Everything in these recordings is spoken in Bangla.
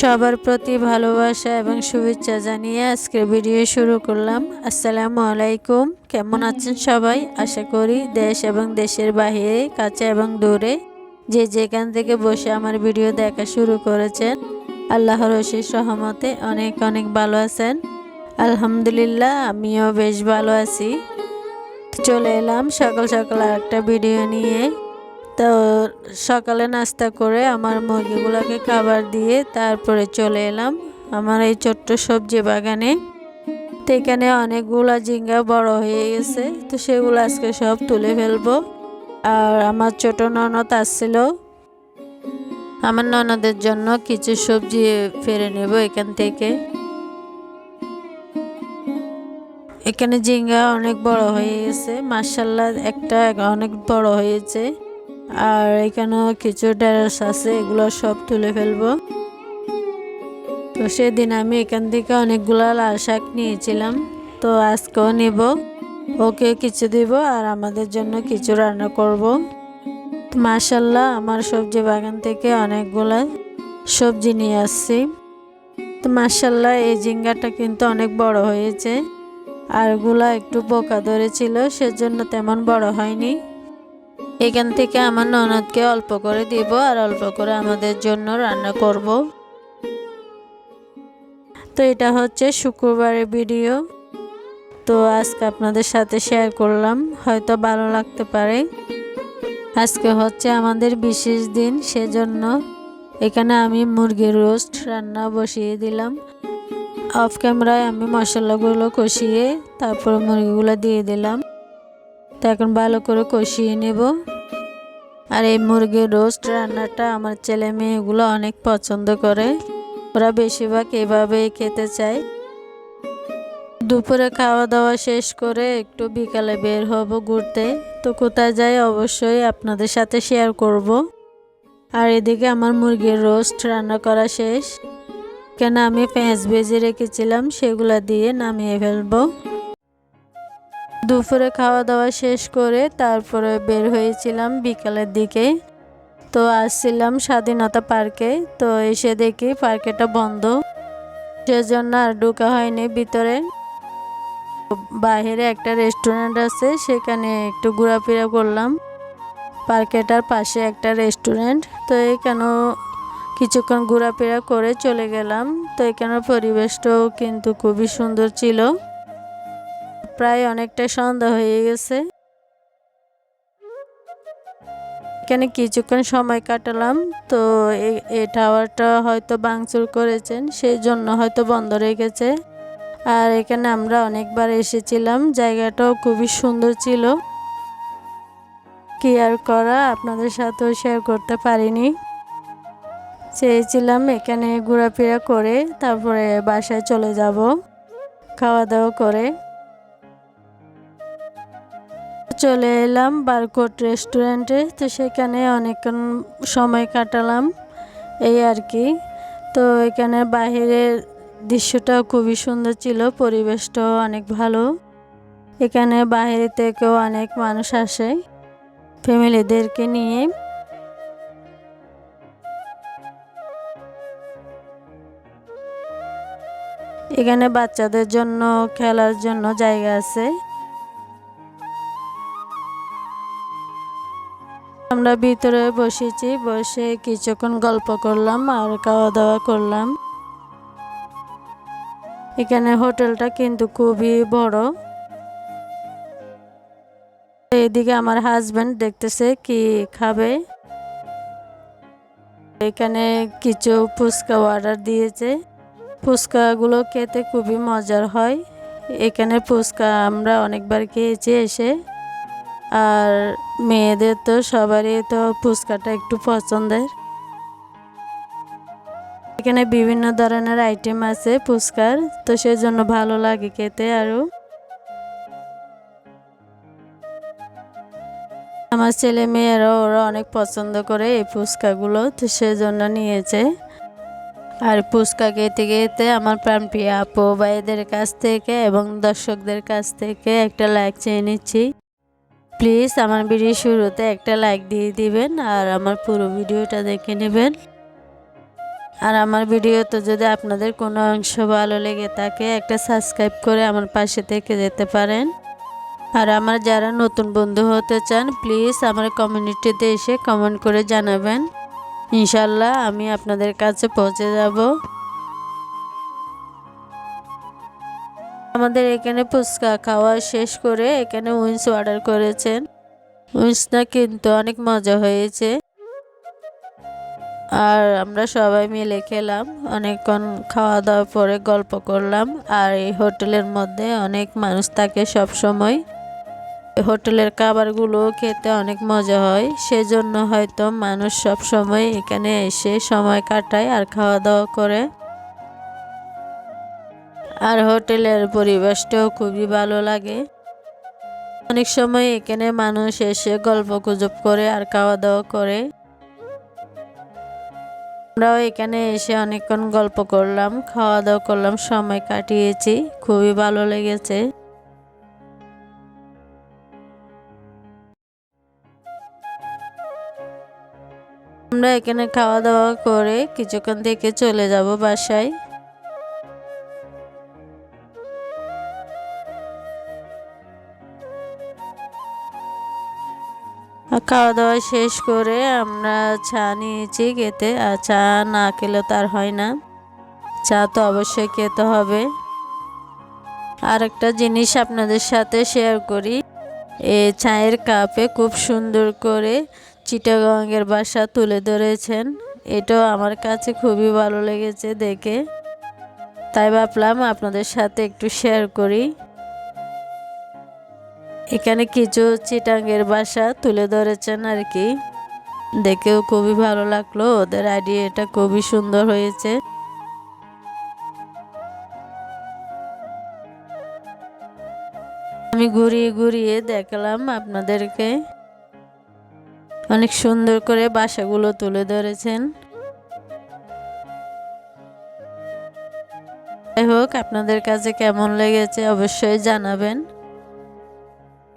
সবার প্রতি ভালোবাসা এবং শুভেচ্ছা জানিয়ে আজকের ভিডিও শুরু করলাম। আসসালামু আলাইকুম। কেমন আছেন সবাই? আশা করি দেশ এবং দেশের বাহিরে, কাছে এবং দূরে যে যেখান থেকে বসে আমার ভিডিও দেখা শুরু করেছেন, আল্লাহর অশেষ সহমতে অনেক অনেক ভালো আছেন। আলহামদুলিল্লাহ, আমিও বেশ ভালো আছি। চলে এলাম সকাল সকাল একটা ভিডিও নিয়ে। তো সকালে নাস্তা করে আমার মুরগিগুলোকে খাবার দিয়ে তারপরে চলে এলাম আমার এই ছোট্ট সবজি বাগানে। তো এখানে অনেকগুলো ঝিঙ্গা বড় হয়ে গেছে, তো সেগুলো আজকে সব তুলে ফেলব। আর আমার ছোট ননদ আসছিল। আমার ননদের জন্য কিছু সবজি ফেরে নেব এখান থেকে। এখানে ঝিঙ্গা অনেক বড় হয়ে গেছে মার্শাল্লাহ একটা অনেক বড় হয়েছে। আর এখানেও কিছু ঢেঁড়স আছে, এগুলো সব তুলে ফেলব। তো সেদিন আমি এখান থেকে অনেকগুলো লাল শাক নিয়েছিলাম, তো আজকেও নেব। ওকে কিছু দিব আর আমাদের জন্য কিছু রান্না করব। মাশাল্লাহ, আমার সবজি বাগান থেকে অনেকগুলো সবজি নিয়ে আসছি। তো মাশাল্লাহ, এই ঝিঙ্গাটা কিন্তু অনেক বড় হয়েছে। আরগুলা একটু বোকা ধরেছিল, সেজন্য তেমন বড় হয়নি। এখান থেকে আমার ননদকে অল্প করে দিব আর অল্প করে আমাদের জন্য রান্না করব। তো এটা হচ্ছে শুক্রবারের ভিডিও। তো আজকে আপনাদের সাথে শেয়ার করলাম, হয়তো ভালো লাগতে পারে। আজকে হচ্ছে আমাদের বিশেষ দিন, সেজন্য এখানে আমি মুরগির রোস্ট রান্না বসিয়ে দিলাম। অফ ক্যামেরায় আমি মশলাগুলো কষিয়ে তারপর মুরগিগুলো দিয়ে দিলাম। তো এখন ভালো করে কষিয়ে নেব। আর এই মুরগির রোস্ট রান্নাটা আমার ছেলে মেয়েগুলো অনেক পছন্দ করে। ওরা বেশিরভাগ এভাবেই খেতে চায়। দুপুরে খাওয়া দাওয়া শেষ করে একটু বিকালে বের হব ঘুরতে। তো কোথায় যাই অবশ্যই আপনাদের সাথে শেয়ার করব। আর এদিকে আমার মুরগির রোস্ট রান্না করা শেষ। কেন আমি পেঁয়াজ ভেজে রেখেছিলাম সেগুলো দিয়ে নামিয়ে ফেলব। দুপুরে খাওয়া দাওয়া শেষ করে তারপরে বের হয়েছিলাম বিকালের দিকে। তো আসছিলাম স্বাধীনতা পার্কে। তো এসে দেখি পার্কেটা বন্ধ। সেজন্য আর ঢুকা হয়নি ভিতরে। বাইরে একটা রেস্টুরেন্ট আছে, সেখানে একটু ঘোরাফেরা করলাম। পার্কেটার পাশে একটা রেস্টুরেন্ট। তো এখানেও কিছুক্ষণ ঘোরাফেরা করে চলে গেলাম। তো এখানের পরিবেশটাও কিন্তু খুবই সুন্দর ছিল। প্রায় অনেকটা সন্ধ্যা হয়ে গেছে। এখানে কিছুক্ষণ সময় কাটালাম, তো এই টাওয়ারটা হয়তো বাংচুর করেছেন সেই জন্য হয়তো বন্ধ রেখেছে। আর এখানে আমরা অনেকবার এসেছিলাম, জায়গাটাও খুবই সুন্দর ছিল। কি আর করা, আপনাদের সাথেও শেয়ার করতে পারিনি। চেয়েছিলাম এখানে ঘোরাফেরা করে, তারপরে বাসায় চলে যাব খাওয়া দাওয়া করে। চলে এলাম বারকোট রেস্টুরেন্টে, তো সেখানে অনেকক্ষণ সময় কাটালাম, এই আর কি। তো এখানে বাহিরের দৃশ্যটা খুবই সুন্দর ছিল, পরিবেশটাও অনেক ভালো। এখানে বাহিরে থেকেও অনেক মানুষ আসে, ফ্যামিলিদেরকে নিয়ে। এখানে বাচ্চাদের জন্য, খেলার জন্য জায়গা আছে। আমরা ভিতরে বসেছি, বসে কিছুক্ষণ গল্প করলাম আর খাওয়া দাওয়া করলাম। এখানে হোটেলটা কিন্তু খুবই বড়। এদিকে আমার হাজবেন্ড দেখতেছে কি খাবে। এখানে কিছু ফুচকা অর্ডার দিয়েছে। ফুচকাগুলো খেতে খুবই মজার হয়। এখানে ফুচকা আমরা অনেকবার খেয়েছি এসে। আর মেয়েদের তো সবারই তো ফুচকাটা একটু পছন্দের। এখানে বিভিন্ন ধরনের আইটেম আছে ফুচকার, তো সেই জন্য ভালো লাগে খেতে আরও আমার ছেলে মেয়েরা ওরা অনেক পছন্দ করে এই ফুচকাগুলো, তো সেজন্য নিয়েছে। আর ফুচকা খেতে খেতে আমার প্রাণপ্রিয় আপু ভাইদের কাছ থেকে এবং দর্শকদের কাছ থেকে একটা লাইক চেয়ে নিচ্ছি। প্লিজ আমার ভিডিও শুরুতে একটা লাইক দিয়ে দিবেন আর আমার পুরো ভিডিওটা দেখে নেবেন। আর আমার ভিডিওতে যদি আপনাদের কোনো অংশ ভালো লেগে থাকে, একটা সাবস্ক্রাইব করে আমার পাশে থেকে যেতে পারেন। আর আমার যারা নতুন বন্ধু হতে চান, প্লিজ আমার কমিউনিটিতে এসে কমেন্ট করে জানাবেন। ইনশাল্লাহ আমি আপনাদের কাছে পৌঁছে যাব। আমাদের এখানে ফুচকা খাওয়া শেষ করে এখানে উইন্স অর্ডার করেছেন। উইন্সটা কিন্তু অনেক মজা হয়েছে। আর আমরা সবাই মিলে খেলাম, অনেকক্ষণ খাওয়া দাওয়ার পরে গল্প করলাম। আর এই হোটেলের মধ্যে অনেক মানুষ থাকে সব সময় হোটেলের খাবারগুলো খেতে অনেক মজা হয়, সেজন্য হয়তো মানুষ সব সময় এখানে এসে সময় কাটায় আর খাওয়া দাওয়া করে। আর হোটেলের পরিবেশটাও খুবই ভালো লাগে। অনেক সময় এখানে মানুষ এসে গল্প গুজব করে আর খাওয়া দাওয়া করে। আমরাও এখানে এসে অনেকক্ষণ গল্প করলাম খাওয়া দাওয়া করলাম, সময় কাটিয়েছি, খুবই ভালো লেগেছে। আমরা এখানে খাওয়া দাওয়া করে কিছুক্ষণ থেকে চলে যাব বাসায়। খাওয়া দাওয়া শেষ করে আমরা চা নিয়েছি খেতে, আর চা না খেলে তার হয় না। চা তো অবশ্যই খেতে হবে। আর একটা জিনিস আপনাদের সাথে শেয়ার করি। এ চায়ের কাপে খুব সুন্দর করে চিটাগঙ্গের বাসা তুলে ধরেছেন। এটাও আমার কাছে খুবই ভালো লেগেছে দেখে। তাই ভাবলাম আপনাদের সাথে একটু শেয়ার করি। এখানে কিছু চিটাঙ্গের বাসা তুলে ধরেছেন আর কি। দেখেও খুবই ভালো লাগল, ওদের আইডিয়াটা খুবই সুন্দর হয়েছে। আমি ঘুরিয়ে ঘুরিয়ে দেখলাম আপনাদেরকে। অনেক সুন্দর করে বাসাগুলো তুলে ধরেছেন। যাই হোক, আপনাদের কাছে কেমন লেগেছে অবশ্যই জানাবেন।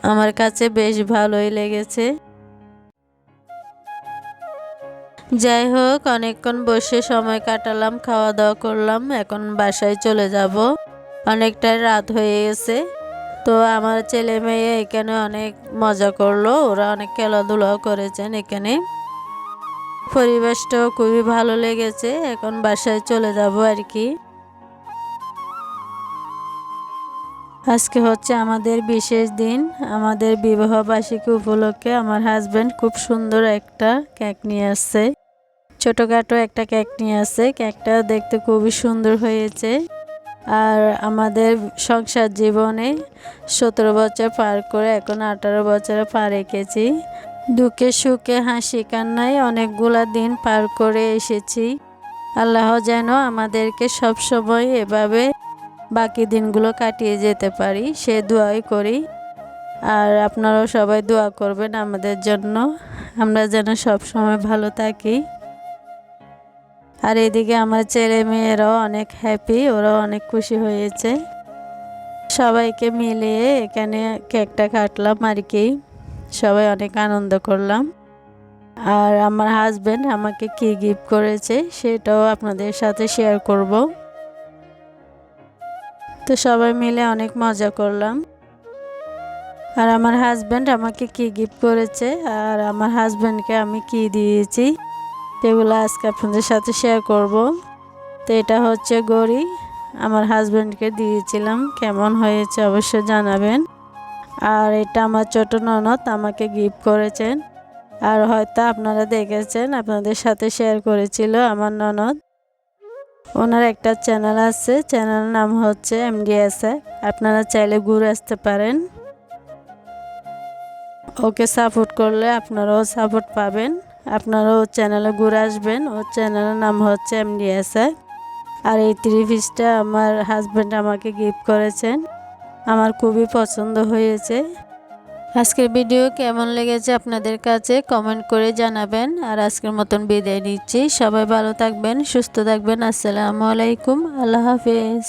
আমার কাছে বেশ ভালোই লেগেছে। যাই হোক, অনেকক্ষণ বসে সময় কাটালাম খাওয়া দাওয়া করলাম, এখন বাসায় চলে যাব। অনেকটাই রাত হয়ে গেছে। তো আমার ছেলে মেয়ে এখানে অনেক মজা করল, ওরা অনেক খেলাধুলাও করেছেন এখানে। পরিবেশটাও খুবই ভালো লেগেছে, এখন বাসায় চলে যাব আর কি। আজকে হচ্ছে আমাদের বিশেষ দিন। আমাদের বিবাহ বার্ষিকী উপলক্ষে আমার হাজব্যান্ড খুব সুন্দর একটা কেক নিয়ে আসছে। ছোটোখাটো একটা কেক নিয়ে আসছে। কেকটা দেখতে খুবই সুন্দর হয়েছে। আর আমাদের সংসার জীবনে সতেরো বছর পার করে এখন আঠারো বছরে পা রেখেছি দুঃখে সুখে হাসি কান্নায় অনেকগুলা দিন পার করে এসেছি। আল্লাহ যেন আমাদেরকে সব সময় এভাবে বাকি দিনগুলো কাটিয়ে যেতে পারি, সে দোয়াই করি। আর আপনারাও সবাই দোয়া করবেন আমাদের জন্য। আমরা যেন সব সময় ভালো থাকি। আর এদিকে আমার ছেলে মেয়েরাও অনেক হ্যাপি ওরাও অনেক খুশি হয়েছে। সবাইকে মিলিয়ে এখানে কেকটা কাটলাম আর কি। সবাই অনেক আনন্দ করলাম। আর আমার হাজব্যান্ড আমাকে কি গিফট করেছে সেটাও আপনাদের সাথে শেয়ার করব। তো সবাই মিলে অনেক মজা করলাম। আর আমার হাজব্যান্ড আমাকে কি গিফট করেছে, আর আমার হাজব্যান্ডকে আমি কি দিয়েছি সেগুলো আজকে আপনাদের সাথে শেয়ার করব। তো এটা হচ্ছে গড়ি, আমার হাজব্যান্ডকে দিয়েছিলাম, কেমন হয়েছে অবশ্য জানাবেন। আর এটা আমার ছোটো ননদ আমাকে গিফট করেছেন, আর হয়তো আপনারা দেখেছেন, আপনাদের সাথে শেয়ার করেছিল আমার ননদ। ওনার একটা চ্যানেল আছে চ্যানেল নাম হচ্ছে এমডিএসএ। আপনারা চাইলে ঘুরে আসতে পারেন। ওকে সাপোর্ট করলে আপনারাও সাপোর্ট পাবেন। আপনারাও চ্যানেলে ঘুরে আসবেন। ওর চ্যানেলের নাম হচ্ছে এমডিএসএ। আর এই থ্রি পিসটা আমার হাজব্যান্ড আমাকে গিফট করেছেন। আমার খুবই পছন্দ হয়েছে। আজকের ভিডিও কেমন লেগেছে আপনাদের কাছে কমেন্ট করে জানাবেন। আর আজকের মতন বিদায় নিচ্ছি। সবাই ভালো থাকবেন, সুস্থ থাকবেন। আসসালামু আলাইকুম। আল্লাহ হাফিজ।